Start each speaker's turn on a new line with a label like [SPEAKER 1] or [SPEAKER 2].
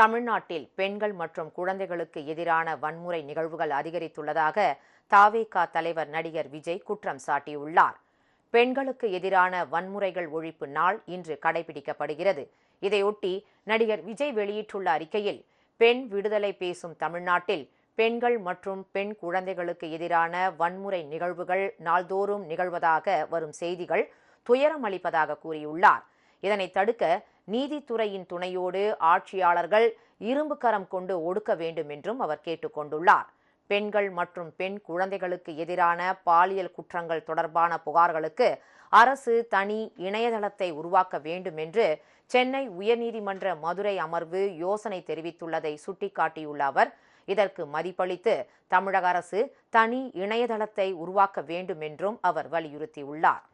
[SPEAKER 1] தமிழ்நாட்டில் பெண்கள் மற்றும் குழந்தைகளுக்கு எதிரான வன்முறை நிகழ்வுகள் அதிகரித்துள்ளதாக தாவேகா தலைவர் நடிகர் விஜய் குற்றம் சாட்டியுள்ளார். பெண்களுக்கு எதிரான வன்முறைகள் ஒழிப்பு நாள் இன்று கடைபிடிக்கப்படுகிறது. இதையொட்டி நடிகர் விஜய் வெளியிட்டுள்ள அறிக்கையில் பெண் விடுதலை பேசும் தமிழ்நாட்டில் பெண்கள் மற்றும் பெண் குழந்தைகளுக்கு எதிரான வன்முறை நிகழ்வுகள் நாள்தோறும் நிகழ்வதாக வரும் செய்திகள் துயரம் அளிப்பதாக கூறியுள்ளார். இதனை தடுக்க நீதித்துறையின் துணையோடு ஆட்சியாளர்கள் இரும்பு கரம் கொண்டு ஒடுக்க வேண்டும் என்றும் அவர் கேட்டுக்கொண்டுள்ளார். பெண்கள் மற்றும் பெண் குழந்தைகளுக்கு எதிரான பாலியல் குற்றங்கள் தொடர்பான புகார்களுக்கு அரசு தனி இணையதளத்தை உருவாக்க வேண்டும் என்று சென்னை உயர்நீதிமன்ற மதுரை அமர்வு யோசனை தெரிவித்துள்ளதை சுட்டிக்காட்டியுள்ள அவர் இதற்கு மதிப்பளித்து தமிழக அரசு தனி இணையதளத்தை உருவாக்க வேண்டும் என்றும் அவர் வலியுறுத்தியுள்ளார்.